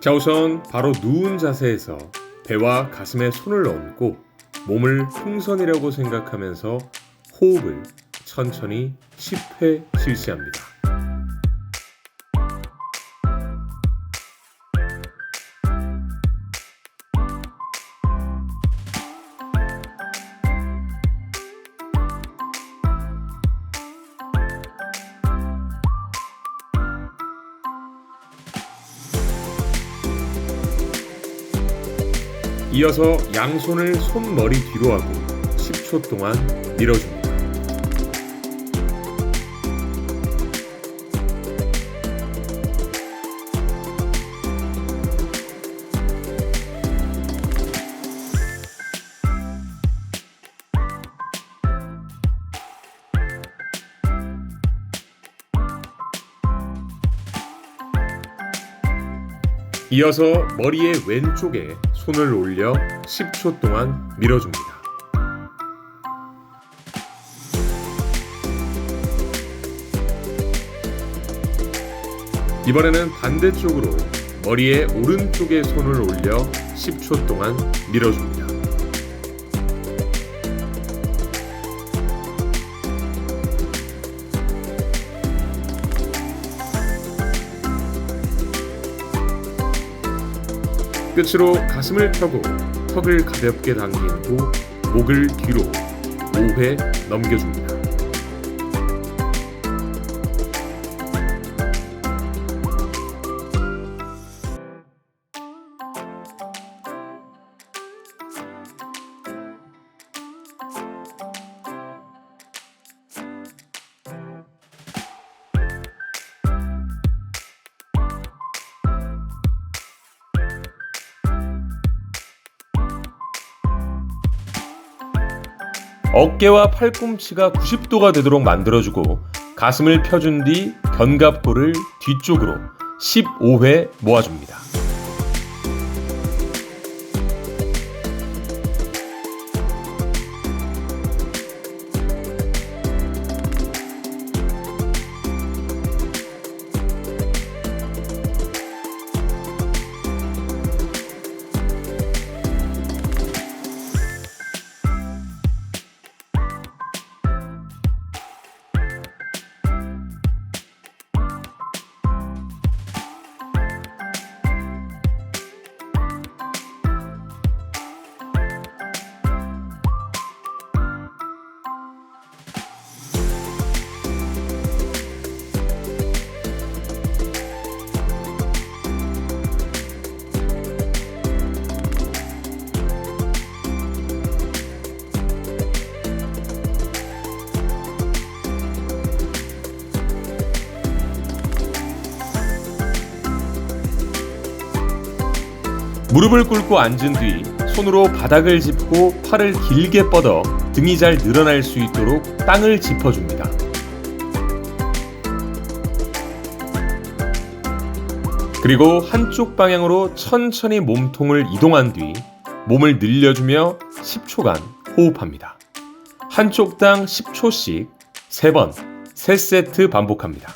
자 우선 바로 누운 자세에서 배와 가슴에 손을 얹고 몸을 풍선이라고 생각하면서 호흡을 천천히 10회 실시합니다. 이어서 양손을 손머리 뒤로 하고 10초 동안 밀어줍니다. 이어서 머리의 왼쪽에 손을 올려 10초 동안 밀어줍니다. 이번에는 반대쪽으로 머리의 오른쪽에 손을 올려 10초 동안 밀어줍니다. 끝으로 가슴을 펴고 턱을 가볍게 당긴 후 목을 뒤로 5회 넘겨줍니다. 어깨와 팔꿈치가 90도가 되도록 만들어주고 가슴을 펴준 뒤 견갑골을 뒤쪽으로 15회 모아줍니다. 무릎을 꿇고 앉은 뒤 손으로 바닥을 짚고 팔을 길게 뻗어 등이 잘 늘어날 수 있도록 땅을 짚어줍니다. 그리고 한쪽 방향으로 천천히 몸통을 이동한 뒤 몸을 늘려주며 10초간 호흡합니다. 한쪽 당 10초씩 3번, 3세트 반복합니다.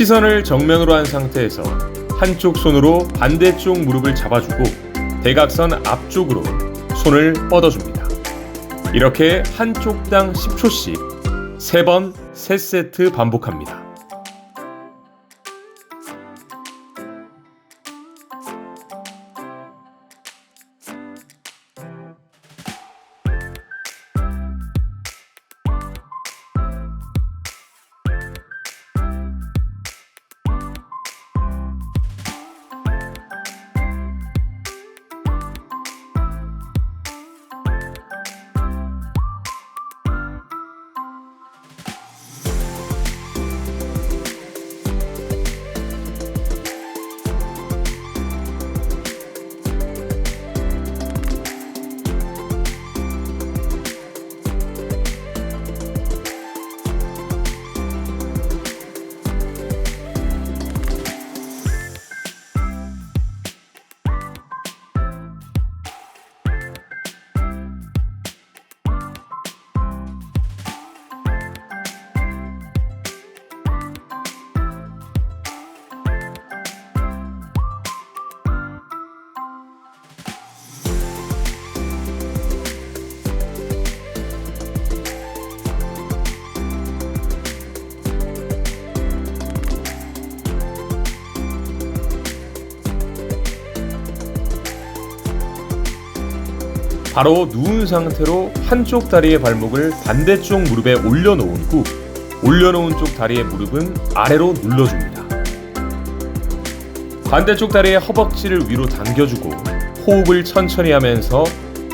시선을 정면으로 한 상태에서 한쪽 손으로 반대쪽 무릎을 잡아주고 대각선 앞쪽으로 손을 뻗어줍니다. 이렇게 한쪽당 10초씩 3번 3세트 반복합니다. 바로 누운 상태로 한쪽 다리의 발목을 반대쪽 무릎에 올려놓은 후 올려놓은 쪽 다리의 무릎은 아래로 눌러줍니다. 반대쪽 다리의 허벅지를 위로 당겨주고 호흡을 천천히 하면서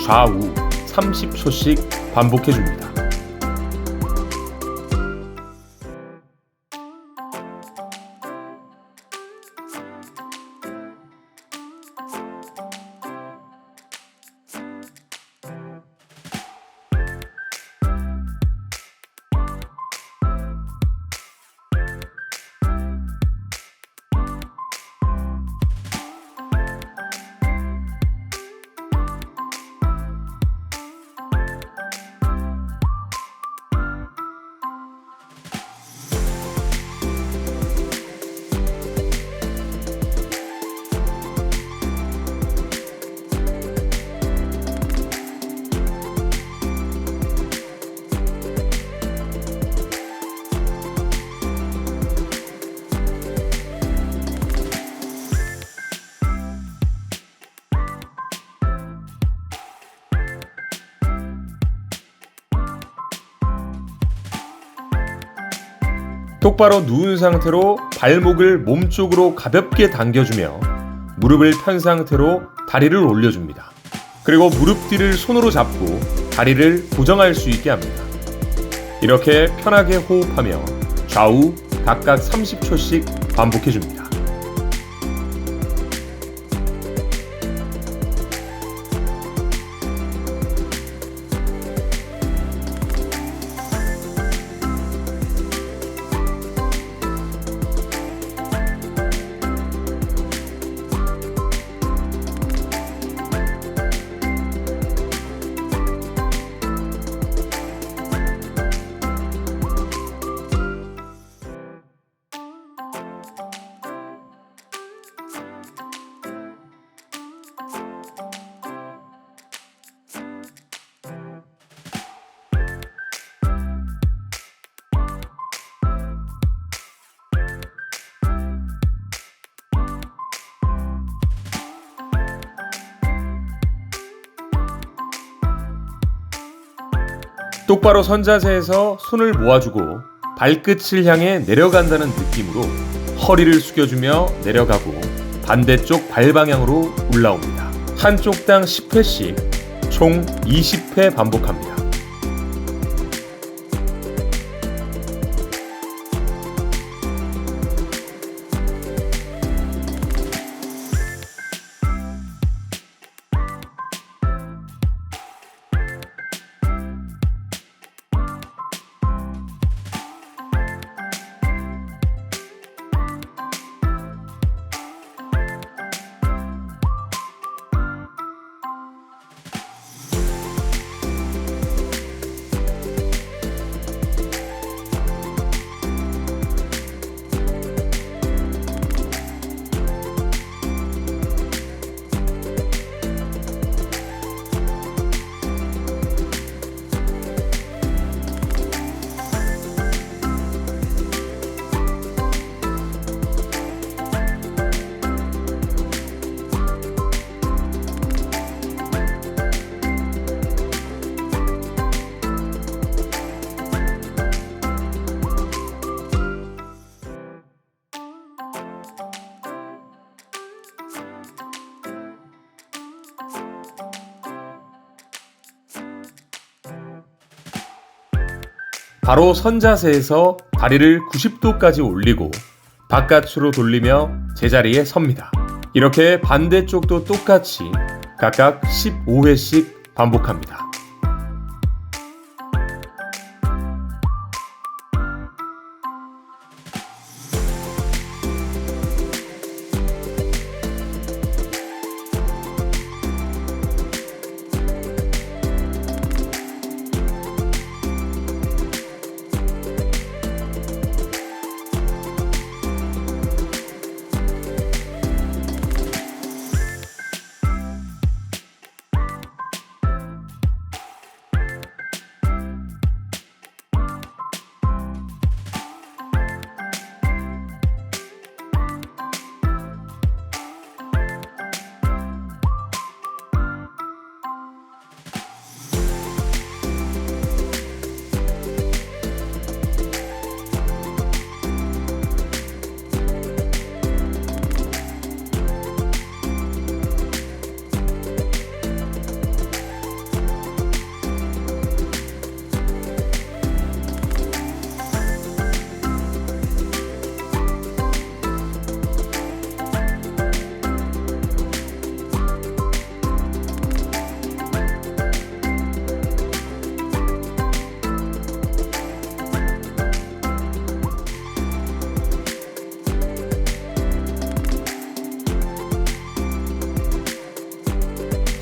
좌우 30초씩 반복해줍니다. 똑바로 누운 상태로 발목을 몸쪽으로 가볍게 당겨주며 무릎을 편 상태로 다리를 올려줍니다. 그리고 무릎 뒤를 손으로 잡고 다리를 고정할 수 있게 합니다. 이렇게 편하게 호흡하며 좌우 각각 30초씩 반복해줍니다. 똑바로 선 자세에서 손을 모아주고 발끝을 향해 내려간다는 느낌으로 허리를 숙여주며 내려가고 반대쪽 발 방향으로 올라옵니다. 한쪽 당 10회씩 총 20회 반복합니다. 바로 선 자세에서 다리를 90도까지 올리고 바깥으로 돌리며 제자리에 섭니다. 이렇게 반대쪽도 똑같이 각각 15회씩 반복합니다.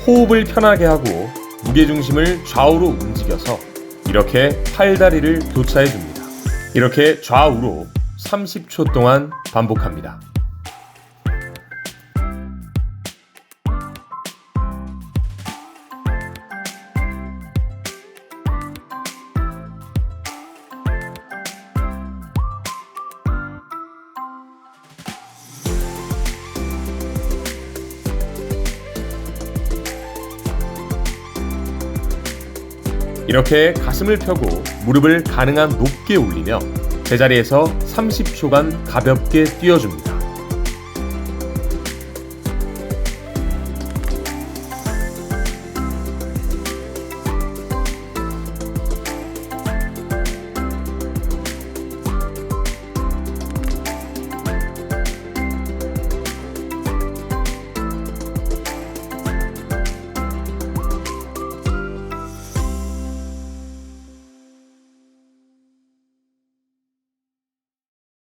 호흡을 편하게 하고 무게중심을 좌우로 움직여서 이렇게 팔다리를 교차해 줍니다. 이렇게 좌우로 30초 동안 반복합니다. 이렇게 가슴을 펴고 무릎을 가능한 높게 올리며 제자리에서 30초간 가볍게 뛰어줍니다.